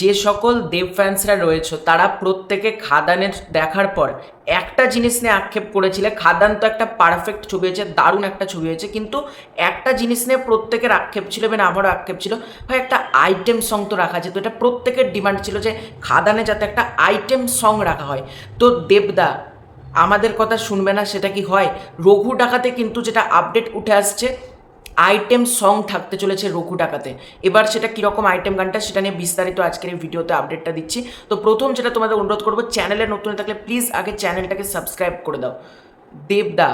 যে সকল দেব ফ্যান্সরা রয়েছে, তারা প্রত্যেকে খাদানের দেখার পর একটা জিনিস নিয়ে আক্ষেপ করেছিলে, খাদান তো একটা পারফেক্ট ছবি হয়েছে, দারুণ একটা ছবি হয়েছে, কিন্তু একটা জিনিস নিয়ে প্রত্যেকের আক্ষেপ ছিল এবং আমারও আক্ষেপ ছিল, ভাই একটা আইটেম সং তো রাখা যেত এটা প্রত্যেকের ডিমান্ড ছিল যে খাদানে যাতে একটা আইটেম সং রাখা হয়। তো দেবদা, আমাদের কথা শুনবে না, সেটা কি হয়? রঘু ডাকাতে কিন্তু যেটা আপডেট উঠে আসছে আইটেম সং থাকতে চলেছে রঘু টাকাতে। এবার সেটা কীরকম আইটেম গানটা সেটা নিয়ে বিস্তারিত আজকের এই ভিডিওতে আপডেটটা দিচ্ছি। তো প্রথম যেটা তোমাদের অনুরোধ করব, চ্যানেলে নতুন থাকলে প্লিজ আগে চ্যানেলটাকে সাবস্ক্রাইব করে দাও। দেবদা,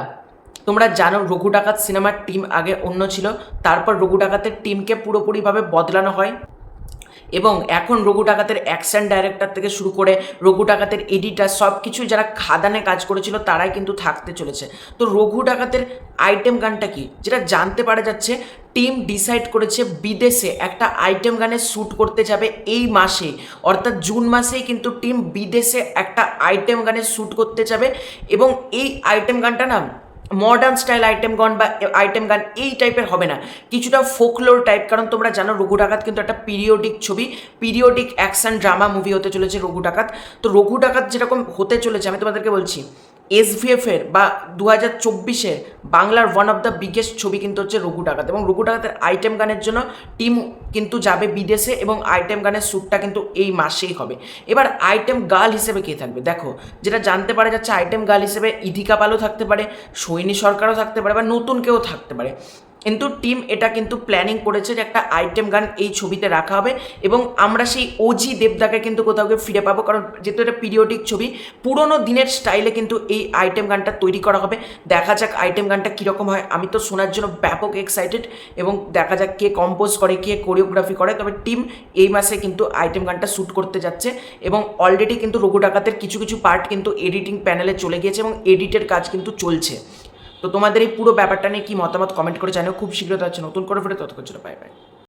তোমরা জানো রঘু ডাকাত সিনেমার টিম আগে অন্য ছিল, তারপর রঘু ডাকাতের টিমকে পুরোপুরিভাবে বদলানো হয়। এবং এখন রঘু ডাকাতের অ্যাকশন ডাইরেক্টর থেকে শুরু করে রঘু ডাকাতের এডিটার সব কিছুই যারা খাদানে কাজ করেছিল তারাই কিন্তু থাকতে চলেছে। তো রঘু ডাকাতের আইটেম গানটা কি? যেটা জানতে পারা যাচ্ছে টিম ডিসাইড করেছে বিদেশে একটা আইটেম গানের শ্যুট করতে যাবে এই মাসে অর্থাৎ জুন মাসেই কিন্তু টিম বিদেশে একটা আইটেম গানের শ্যুট করতে যাবে এবং এই আইটেম গানটা না মডার্ন স্টাইল আইটেম গান বা আইটেম গান এই টাইপের হবে না। কিছুটা ফোকলোর টাইপ কারণ তোমরা জানো রঘু ডাকাত কিন্তু একটা পিরিয়ডিক ছবি পিরিয়ডিক অ্যাকশন ড্রামা মুভি হতে চলেছে রঘু ডাকাত। তো রঘু ডাকাত যেরকম হতে চলেছে, আমি তোমাদেরকে বলছি এসভিএফ এর বা দু হাজার চব্বিশে বাংলার ওয়ান অফ দ্য বিগেস্ট ছবি কিন্তু হচ্ছে রঘু ডাকাত এবং রঘু ডাকাতের আইটেম গানের জন্য টিম কিন্তু যাবে বিদেশে এবং আইটেম গানের শ্যুটটা কিন্তু এই মাসেই হবে। এবার আইটেম গার্ল হিসেবে কে থাকবে? দেখো, যেটা জানতে পারা যাচ্ছে আইটেম গার্ল হিসেবে ইধিকা পালও থাকতে পারে, সৈনী সরকারও থাকতে পারে বা নতুন কেউ থাকতে পারে। কিন্তু টিম এটা কিন্তু প্ল্যানিং করেছে যে একটা আইটেম গান এই ছবিতে রাখা হবে এবং আমরা সেই ওজি দেবদাকে কিন্তু কোথাও গিয়ে ফিরে পাবো। কারণ যেহেতু এটা পিরিয়ডিক ছবি, পুরোনো দিনের স্টাইলে কিন্তু এই আইটেম গানটা তৈরি করা হবে। দেখা যাক আইটেম গানটা কীরকম হয়। আমি তো শোনার জন্য ব্যাপক এক্সাইটেড এবং দেখা যাক কে কম্পোজ করে, কে কোরিওগ্রাফি করে। তবে টিম এই মাসে কিন্তু আইটেম গানটা শ্যুট করতে যাচ্ছে এবং অলরেডি কিন্তু রঘু ডাকাতের কিছু কিছু পার্ট কিন্তু এডিটিং প্যানেলে চলে গিয়েছে এবং এডিটের কাজ কিন্তু চলছে। তো তোমাদের এই পুরো ব্যাপারটা নিয়ে কি মতামত কমেন্ট করে জানিও। খুব শীঘ্র তো আছে নতুন করে ফিরে ততক্ষণ বাই পাই